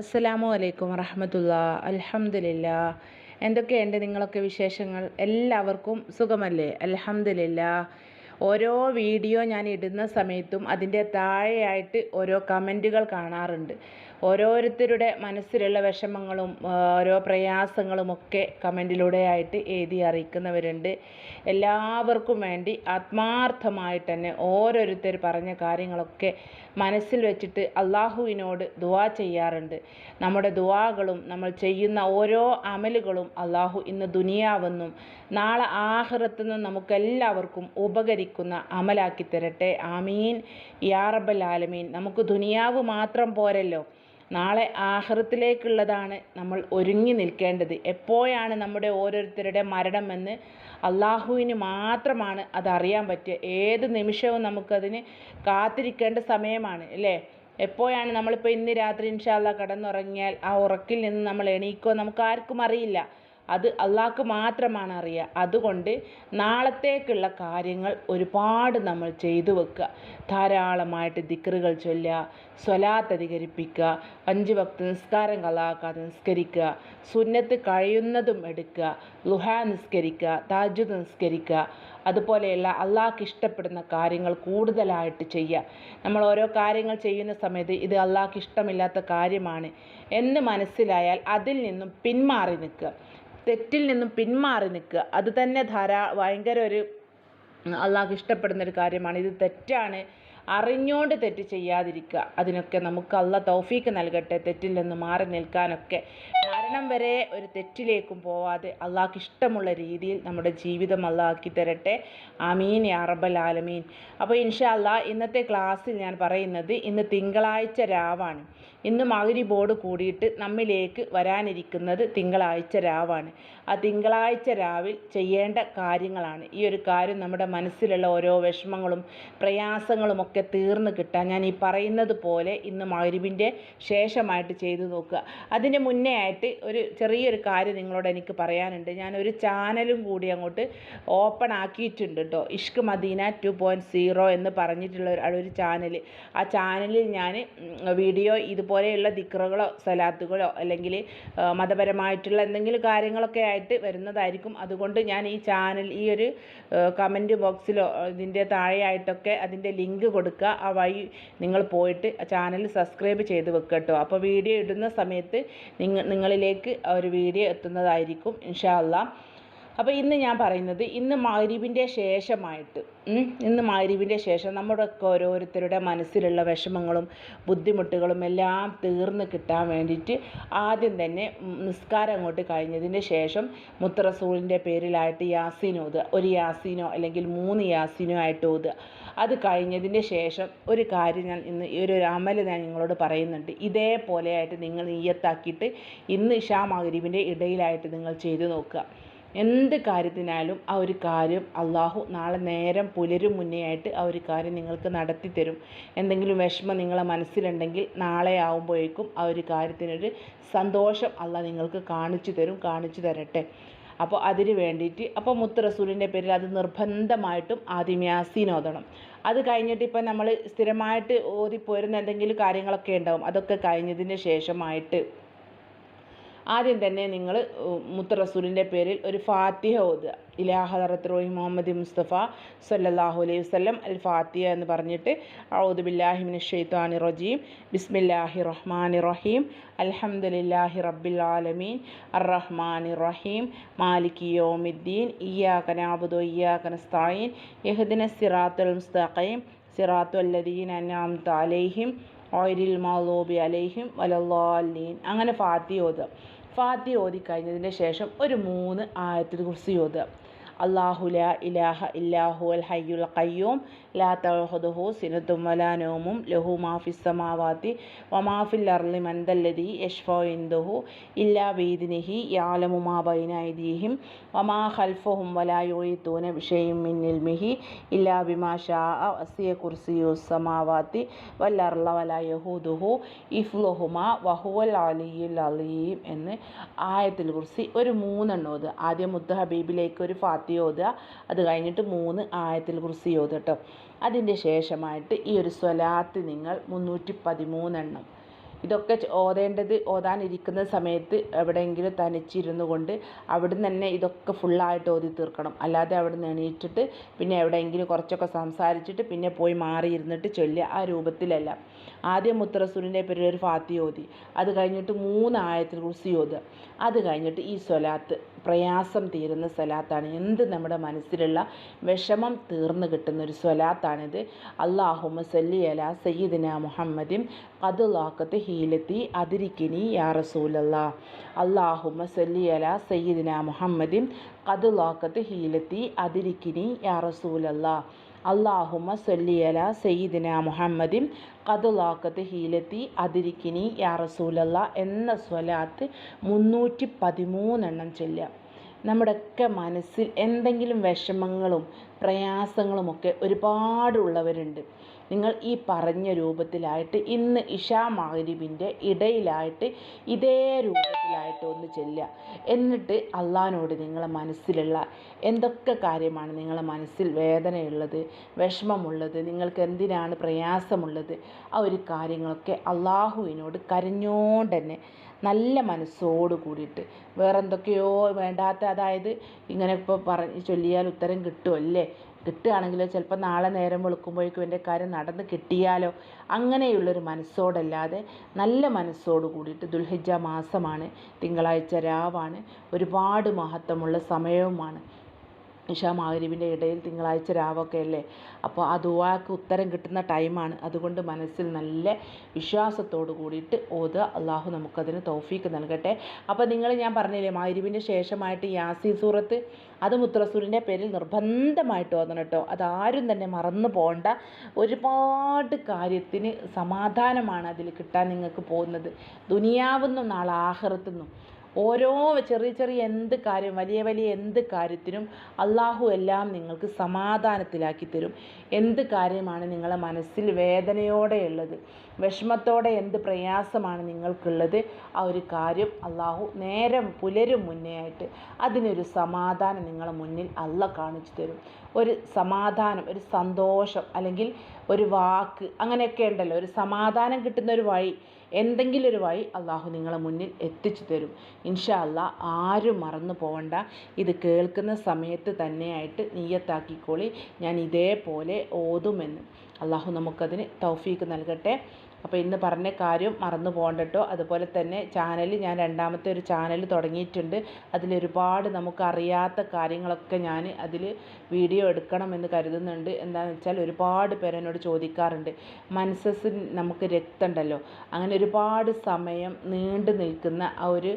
അസ്സലാമു അലൈക്കും വറഹമത്തുള്ള. അലഹമില്ല എന്തൊക്കെയുണ്ട് നിങ്ങളൊക്കെ വിശേഷങ്ങൾ? എല്ലാവർക്കും സുഖമല്ലേ? അലഹമില്ല ഓരോ വീഡിയോ ഞാൻ ഇടുന്ന സമയത്തും അതിന്റെ താഴെയായിട്ട് ഓരോ കമന്റുകൾ കാണാറുണ്ട്. ഓരോരുത്തരുടെ മനസ്സിലുള്ള വിഷമങ്ങളും ഓരോ ഓരോ പ്രയാസങ്ങളുമൊക്കെ കമന്റിലൂടെ ആയിട്ട് എഴുതി അറിയിക്കുന്നവരുണ്ട്. എല്ലാവർക്കും വേണ്ടി ആത്മാർത്ഥമായിട്ട് തന്നെ ഓരോരുത്തർ പറഞ്ഞ കാര്യങ്ങളൊക്കെ മനസ്സിൽ വെച്ചിട്ട് അള്ളാഹുവിനോട് ദുവാ ചെയ്യാറുണ്ട്. നമ്മുടെ ദുവാകളും നമ്മൾ ചെയ്യുന്ന ഓരോ അമലുകളും അള്ളാഹു ഇന്ന് ദുനിയാവെന്നും നാളെ ആഹ്റത്തെന്നും നമുക്കെല്ലാവർക്കും ഉപകരിക്കുന്ന അമലാക്കി തരട്ടെ. ആമീൻ. യാ റബ്ബൽ ആലമീൻ. നമുക്ക് ദുനിയാവ് മാത്രം പോരല്ലോ. നാളെ ആഹ്റത്തിലേക്കുള്ളതാണ് നമ്മൾ ഒരുങ്ങി നിൽക്കേണ്ടത്. എപ്പോഴാണ് നമ്മുടെ ഓരോരുത്തരുടെ മരണമെന്ന് അള്ളാഹുവിന് മാത്രമാണ് അതറിയാൻ പറ്റുക. ഏത് നിമിഷവും നമുക്കതിന് കാത്തിരിക്കേണ്ട സമയമാണ് അല്ലേ? എപ്പോഴാണ് നമ്മളിപ്പോൾ ഇന്ന് രാത്രി ഇൻഷാല്ല കടന്നുറങ്ങിയാൽ ആ ഉറക്കിൽ നിന്ന് നമ്മൾ എണീക്കോ നമുക്ക് ആർക്കും അറിയില്ല. അത് അള്ളാഹ്ക്ക് മാത്രമാണ് അറിയുക. അതുകൊണ്ട് നാളത്തേക്കുള്ള കാര്യങ്ങൾ ഒരുപാട് നമ്മൾ ചെയ്തു വെക്കുക. ധാരാളമായിട്ട് ദിക്റുകൾ ചൊല്ലുക സ്വലാത്ത് അധികരിപ്പിക്കുക അഞ്ച് ഭക്ത നിസ്കാരം കലാക്കാതെ നിസ്കരിക്കുക സുന്നത്ത് കഴിയുന്നതും എടുക്കുക ലുഹ നിസ്കരിക്കുക താജുദ് നിസ്കരിക്കുക അതുപോലെയുള്ള അള്ളാഹ്ക്ക് ഇഷ്ടപ്പെടുന്ന കാര്യങ്ങൾ കൂടുതലായിട്ട് ചെയ്യുക. നമ്മൾ ഓരോ കാര്യങ്ങൾ ചെയ്യുന്ന സമയത്ത് ഇത് അള്ളാഹ്ക്ക് ഇഷ്ടമില്ലാത്ത കാര്യമാണ് എന്ന് മനസ്സിലായാൽ അതിൽ നിന്നും പിന്മാറി നിൽക്കുക. തെറ്റിൽ നിന്നും പിന്മാറി നിൽക്കുക. അത് തന്നെ ധാരാ ഭയങ്കര ഒരു അള്ളാഹ്ക്ക് ഇഷ്ടപ്പെടുന്ന ഒരു കാര്യമാണ്. ഇത് തെറ്റാണ്. അറിഞ്ഞുകൊണ്ട് തെറ്റ് ചെയ്യാതിരിക്കുക. അതിനൊക്കെ നമുക്ക് അള്ള തൗഫീക്ക് നൽകട്ടെ. തെറ്റിൽ നിന്ന് മാറി നിൽക്കാനൊക്കെ. മരണം വരെ ഒരു തെറ്റിലേക്കും പോവാതെ അള്ളാഹ്ക്ക് ഇഷ്ടമുള്ള രീതിയിൽ നമ്മുടെ ജീവിതം അള്ളാഹാക്കി തരട്ടെ. അമീൻ അറബൽ ആലമീൻ. അപ്പോൾ ഇൻഷാ ഇന്നത്തെ ക്ലാസ്സിൽ ഞാൻ പറയുന്നത് ഇന്ന് തിങ്കളാഴ്ച രാവാണ്. ഇന്ന് മകരിബോട് കൂടിയിട്ട് നമ്മിലേക്ക് വരാനിരിക്കുന്നത് തിങ്കളാഴ്ച രാവാണ്. ആ തിങ്കളാഴ്ച രാവിൽ ചെയ്യേണ്ട കാര്യങ്ങളാണ്. ഈ ഒരു കാര്യം നമ്മുടെ മനസ്സിലുള്ള ഓരോ വിഷമങ്ങളും പ്രയാസങ്ങളും ഒക്കെ തീർന്നു കിട്ടാൻ ഞാൻ ഈ പറയുന്നത് പോലെ ഇന്ന് മകരിബിന്റെ ശേഷമായിട്ട് ചെയ്തു നോക്കുക. അതിന് മുന്നേ ആയിട്ട് ഒരു ചെറിയൊരു കാര്യം നിങ്ങളോട് എനിക്ക് പറയാനുണ്ട്. ഞാൻ ഒരു ചാനലും കൂടി അങ്ങോട്ട് ഓപ്പൺ ആക്കിയിട്ടുണ്ട് കേട്ടോ Ishq Madina two point zero എന്ന് പറഞ്ഞിട്ടുള്ള ഒരു ചാനൽ ആ ചാനലിൽ ഞാൻ വീഡിയോ ഇതുപോലെയുള്ള ദിക്റുകളോ സലാത്തുകളോ അല്ലെങ്കിൽ മതപരമായിട്ടുള്ള എന്തെങ്കിലും കാര്യങ്ങളൊക്കെ ആയിട്ട് വരുന്നതായിരിക്കും. അതുകൊണ്ട് ഞാൻ ഈ ചാനൽ ഈ ഒരു കമന്റ് ബോക്സിലോ ഇതിന്റെ താഴെയായിട്ടൊക്കെ അതിന്റെ ലിങ്ക് കൊടുക്കുക. ആ വഴി നിങ്ങൾ പോയിട്ട് ചാനൽ സബ്സ്ക്രൈബ് ചെയ്ത് വെക്കുക അപ്പോൾ വീഡിയോ ഇടുന്ന സമയത്ത് നിങ്ങൾ നിങ്ങളിലേക്ക് ആ ഒരു വീഡിയോ എത്തുന്നതായിരിക്കും ഇൻഷാ അല്ലാ അപ്പോൾ ഇന്ന് ഞാൻ പറയുന്നത് ഇന്ന് മഗ്രിബിന്റെ ശേഷമായിട്ട് ഇന്ന് മഗ്രിബിന്റെ ശേഷം നമ്മുടെയൊക്കെ ഓരോരുത്തരുടെ മനസ്സിലുള്ള വിഷമങ്ങളും ബുദ്ധിമുട്ടുകളും എല്ലാം തീർന്ന് കിട്ടാൻ വേണ്ടിയിട്ട് ആദ്യം തന്നെ നിസ്കാരം അങ്ങോട്ട് കഴിഞ്ഞതിന് ശേഷം മുത്തറസൂളിന്റെ പേരിലായിട്ട് യാസീൻ ഒരു യാസീനോ അല്ലെങ്കിൽ മൂന്ന് യാസീനോ ആയിട്ട് ഓതുക. അത് കഴിഞ്ഞതിന് ശേഷം ഒരു കാര്യം ഞാൻ ഇന്ന് ഈ ഒരു അമൽ ഞാൻ നിങ്ങളോട് പറയുന്നുണ്ട്. ഇതേപോലെയായിട്ട് നിങ്ങൾ ഈയത്താക്കിയിട്ട് ഇന്ന് ഇഷാ മഗ്രിബിന്റെ ഇടയിലായിട്ട് നിങ്ങൾ ചെയ്തു നോക്കുക. എന്ത് കാര്യത്തിനാലും ആ ഒരു കാര്യം അള്ളാഹു നാളെ നേരം പുലരും മുന്നേ ആയിട്ട് ആ ഒരു കാര്യം നിങ്ങൾക്ക് നടത്തി തരും. എന്തെങ്കിലും വിഷമം നിങ്ങളെ മനസ്സിലുണ്ടെങ്കിൽ നാളെ ആവുമ്പോഴേക്കും ആ ഒരു കാര്യത്തിനൊരു സന്തോഷം അള്ളാഹ് നിങ്ങൾക്ക് കാണിച്ചു തരും കാണിച്ചു തരട്ടെ. അപ്പോൾ അതിന് വേണ്ടിയിട്ട് അപ്പോൾ മുത്ത് റസൂലിന്റെ പേരിൽ അത് നിർബന്ധമായിട്ടും ആദ്യം യാസീൻ ഓതണം. അത് കഴിഞ്ഞിട്ട് ഇപ്പം നമ്മൾ സ്ഥിരമായിട്ട് ഓതിപ്പോരുന്ന എന്തെങ്കിലും കാര്യങ്ങളൊക്കെ ഉണ്ടാവും. അതൊക്കെ കഴിഞ്ഞതിന് ശേഷമായിട്ട് ആദ്യം തന്നെ നിങ്ങൾ മുത്ത് റസൂലിന്റെ പേരിൽ ഒരു ഫാത്തിഹ ഓതുക. ഇലാ ഹദറത്ത് റോഹി മുഹമ്മദ് മുസ്തഫ സല്ലല്ലാഹു അലൈഹി വസല്ലം അൽ ഫാത്തിഹ എന്ന് പറഞ്ഞിട്ട് ഔദു ബില്ലാഹി ഷൈത്വാനി റജീം. ബിസ്മില്ലാഹി റഹ്മാനി റഹീം. അൽഹംദുലില്ലാഹി റബ്ബിൽ ആലമീൻ. അർ റഹ്മാനി റഹീം. മാലികി യൗമിദ്ദീൻ. ഇയ്യാക നഅബുദു ഇയ്യാക നസ്തഈൻ ഇഹ്ദിന സിറാത്തുൽ മുസ്തഖീം. സിറാത്തു അല്ലദീന അൻഅംത അലൈഹിം. ഓയിലിൽ മാലോബി അലൈഹിം വലല്ലാലീൻ അങ്ങനെ ഫാത്തി ഓതുക. ഫാത്തി ഓതി കഴിഞ്ഞതിന് ശേഷം ഒരു മൂന്ന് ആയത്തിൽ കുറിച്ച് ഓതുക അള്ളാഹു ലാ ഇലാഹ ഇല്ലാഹു ഹയ്യുൽ ഖയ്യൂം. ലാ തഹുദുഹു സിനത്തും വലാ നൗമും. ലഹു മാ സമാവാത്തി വമാഫിൽ വമാ ഫിൽ അർളി മൻ ദല്ലദി യശ്ഫഉ ഇല്ലാ ബിഇദ്നിഹി യഅലമു മാ ബൈന അയ്ദീഹിം വമാ ഖൽഫഹും വലാ യുഈതൂന ബിശൈഇൻ മിൻ ഇൽമിഹി ഇല്ലാ ബിമാ വസിയ കുർസിയു സമാവാത്തി വൽ അർള വലാ യഹൂദുഹു ഇഫ്ലുഹുമാ വഹുവൽ അലിയുൽ അലീം എന്ന് ആയത്തിൽ കുറിച്ച് ഒരു മൂന്നെണ്ണം അത് ആദ്യം മുത്ത് ഹബീബിലേക്ക് ഒരു ഫാത്തി ഓതുക. അത് കഴിഞ്ഞിട്ട് മൂന്ന് ആയത്തിൽ കുറിച്ച് ഓതുക കേട്ടോ അതിന്റെ ശേഷമായിട്ട് ഈ ഒരു സ്വലാത്ത് നിങ്ങൾ മുന്നൂറ്റി പതിമൂന്നെണ്ണം ഇതൊക്കെ ഓതേണ്ടത് ഓതാനിരിക്കുന്ന സമയത്ത് എവിടെയെങ്കിലും തനിച്ചിരുന്നു കൊണ്ട് അവിടുന്ന് തന്നെ ഇതൊക്കെ ഫുള്ളായിട്ട് ഓതി തീർക്കണം. അല്ലാതെ അവിടുന്ന് എണീറ്റിട്ട് പിന്നെ എവിടെയെങ്കിലും കുറച്ചൊക്കെ സംസാരിച്ചിട്ട് പിന്നെ പോയി മാറിയിരുന്നിട്ട് ചൊല്ലുക ആ രൂപത്തിലല്ല. ആദ്യം മുത്തറസൂലിന്റെ പേരിൽ ഒരു ഫാത്തി ഓതി. അത് കഴിഞ്ഞിട്ട് മൂന്ന് ആയത്തിൽ കുറിച്ച് ഓതുക. അത് കഴിഞ്ഞിട്ട് ഈ സ്വലാത്ത് പ്രയാസം തീരുന്ന സ്വലാത്താണ്. എന്ത് നമ്മുടെ മനസ്സിലുള്ള വിഷമം തീർന്നു കിട്ടുന്ന ഒരു സ്വലാത്താണിത്. അള്ളാഹുമ സല്ലി അല സയ്യിദിന മുഹമ്മദിൻ കതുലാക്കത്ത് ഹീലത്തി അതിരിക്കിനി യാ റസൂലല്ലാ. അള്ളാഹുമ സല്ലി അല സയ്യിദിന മുഹമ്മദിൻ കതുലാക്കത്ത് ഹീലത്തി അതിരിക്കിനി യാ റസൂലല്ലാ. അള്ളാഹുമ സൊല്ലിയല സയ്യിദിന മുഹമ്മദിൻ കതുലാക്കത്ത് ഹീലത്തി അതിരിക്കിനി യാ റസൂലല്ല എന്ന സ്വലാത്ത് മുന്നൂറ്റി പതിമൂന്നെണ്ണം ചൊല്ലുക. നമ്മുടെയൊക്കെ മനസ്സിൽ എന്തെങ്കിലും വിഷമങ്ങളും പ്രയാസങ്ങളുമൊക്കെ ഒരുപാടുള്ളവരുണ്ട്. നിങ്ങൾ ഈ പറഞ്ഞ രൂപത്തിലായിട്ട് ഇന്ന് ഇഷാ മഗ്രിബിന്റെ ഇടയിലായിട്ട് ഇതേ രൂപത്തിലായിട്ട് ഒന്ന് ചെല്ലുക. എന്നിട്ട് അള്ളഹാനോട് നിങ്ങളെ മനസ്സിലുള്ള എന്തൊക്കെ കാര്യമാണ് നിങ്ങളെ മനസ്സിൽ വേദനയുള്ളത് വിഷമമുള്ളത് നിങ്ങൾക്ക് എന്തിനാണ് പ്രയാസമുള്ളത് ആ ഒരു കാര്യങ്ങളൊക്കെ അള്ളാഹുവിനോട് കരഞ്ഞോണ്ട് തന്നെ നല്ല മനസ്സോട് കൂടിയിട്ട് വേറെ എന്തൊക്കെയോ വേണ്ടാത്ത അതായത് ഇങ്ങനെ ഇപ്പോൾ പറഞ്ഞ് ചൊല്ലിയാൽ ഉത്തരം കിട്ടുമല്ലേ കിട്ടുകയാണെങ്കിൽ ചിലപ്പോൾ നാളെ നേരം വെളുക്കുമ്പോഴേക്കും എന്റെ കാര്യം നടന്ന് കിട്ടിയാലോ അങ്ങനെയുള്ളൊരു മനസ്സോടല്ലാതെ നല്ല മനസ്സോട് കൂടിയിട്ട് ദുൽഹിജ മാസമാണ് തിങ്കളാഴ്ച രാവാണ് ഒരുപാട് മഹത്വമുള്ള സമയവുമാണ്. ഇഷാ മാഗ്രിബിന്റെ ഇടയിൽ തിങ്കളാഴ്ച രാവൊക്കെ അല്ലേ? അപ്പോൾ ആ ദുവാക്ക് ഉത്തരം കിട്ടുന്ന ടൈമാണ്. അതുകൊണ്ട് മനസ്സിൽ നല്ല വിശ്വാസത്തോട് കൂടിയിട്ട് ഓതുക. അള്ളാഹു നമുക്കതിന് തൗഫീക്ക് നൽകട്ടെ. അപ്പോൾ നിങ്ങൾ ഞാൻ പറഞ്ഞില്ലേ മാഗ്രിബിന്റെ ശേഷമായിട്ട് യാസി സൂറത്ത് അത് മുത്തറസൂലിന്റെ പേരിൽ നിർബന്ധമായിട്ട് ഓതണം കേട്ടോ. അതാരും തന്നെ മറന്നു പോകണ്ട. ഒരുപാട് കാര്യത്തിന് സമാധാനമാണ് അതിൽ കിട്ടാൻ നിങ്ങൾക്ക് പോകുന്നത്. ദുനിയാവുന്നും നാളെ ആഹ്റത്തുനിന്നും ഓരോ ചെറിയ ചെറിയ എന്ത് കാര്യം വലിയ വലിയ എന്ത് കാര്യത്തിനും അള്ളാഹു എല്ലാം നിങ്ങൾക്ക് സമാധാനത്തിലാക്കി തരും. എന്ത് കാര്യമാണ് നിങ്ങളെ മനസ്സിൽ വേദനയോടെ ഉള്ളത്? വിഷമത്തോടെ എന്ത് പ്രയാസമാണ് നിങ്ങൾക്കുള്ളത്? ആ ഒരു കാര്യം അള്ളാഹു നേരം പുലരും മുന്നേ ആയിട്ട് അതിനൊരു സമാധാനം നിങ്ങളെ മുന്നിൽ അല്ല കാണിച്ചു തരും. ഒരു സമാധാനം ഒരു സന്തോഷം അല്ലെങ്കിൽ ഒരു വാക്ക് അങ്ങനെയൊക്കെ ഉണ്ടല്ലോ. ഒരു സമാധാനം കിട്ടുന്ന ഒരു വഴി എന്തെങ്കിലും ഒരു വഴി അള്ളാഹു നിങ്ങളെ മുന്നിൽ എത്തിച്ചു തരും. ഇൻഷാ അല്ലാ ആരും മറന്നു പോകണ്ട ഇത് കേൾക്കുന്ന സമയത്ത് തന്നെയായിട്ട് നീയത്താക്കിക്കോളി. ഞാൻ ഇതേപോലെ ഓതുമെന്ന്. അള്ളാഹു നമുക്കതിന് തൗഫീക്ക് നൽകട്ടെ. അപ്പോൾ ഇന്ന് പറഞ്ഞ കാര്യം മറന്നു പോകണ്ടട്ടോ. അതുപോലെ തന്നെ ചാനൽ ഞാൻ രണ്ടാമത്തെ ഒരു ചാനൽ തുടങ്ങിയിട്ടുണ്ട്. അതിലൊരുപാട് നമുക്കറിയാത്ത കാര്യങ്ങളൊക്കെ ഞാൻ അതിൽ വീഡിയോ എടുക്കണമെന്ന് കരുതുന്നുണ്ട്. എന്താണെന്ന് വെച്ചാൽ ഒരുപാട് പേര് എന്നോട് ചോദിക്കാറുണ്ട്. മനസ്സിന് നമുക്ക് രക്തമുണ്ടല്ലോ അങ്ങനെ ഒരുപാട് സമയം നീണ്ടു നിൽക്കുന്ന ആ ഒരു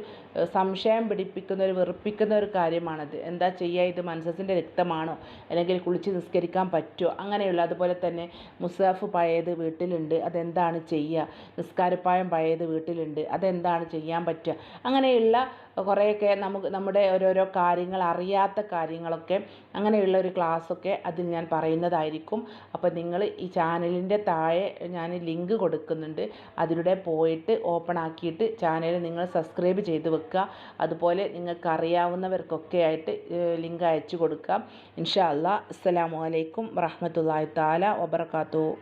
സംശയം പിടിപ്പിക്കുന്ന ഒരു വെറുപ്പിക്കുന്ന ഒരു കാര്യമാണത്. എന്താ ചെയ്യുക ഇത് മനസ്സസിന്റെ രക്തമാണോ? അല്ലെങ്കിൽ കുളിച്ച് നിസ്കരിക്കാൻ പറ്റുമോ? അങ്ങനെയുള്ള അതുപോലെ തന്നെ മുസാഫ് പഴയത് വീട്ടിലുണ്ട് അതെന്താണ് ചെയ്യുക നിസ്കാരപ്പായം പഴയത് വീട്ടിലുണ്ട് അതെന്താണ് ചെയ്യാൻ പറ്റുക? അങ്ങനെയുള്ള കുറേയൊക്കെ നമുക്ക് നമ്മുടെ ഓരോരോ കാര്യങ്ങൾ അറിയാത്ത കാര്യങ്ങളൊക്കെ അങ്ങനെയുള്ള ഒരു ക്ലാസ്സൊക്കെ അതിൽ ഞാൻ പറയുന്നതായിരിക്കും. അപ്പോൾ നിങ്ങൾ ഈ ചാനലിന്റെ താഴെ ഞാൻ ലിങ്ക് കൊടുക്കുന്നുണ്ട്. അതിലൂടെ പോയിട്ട് ഓപ്പൺ ആക്കിയിട്ട് ചാനൽ നിങ്ങൾ സബ്സ്ക്രൈബ് ചെയ്ത് വെക്കുക. അതുപോലെ നിങ്ങൾക്ക് അറിയാവുന്നവർക്കൊക്കെ ആയിട്ട് ലിങ്ക് അയച്ചു കൊടുക്കുക. ഇൻഷാ അല്ലാ അസ്സലാമു അലൈക്കും വറഹ്മത്തുള്ളാഹി തആല വബറകാതുഹു.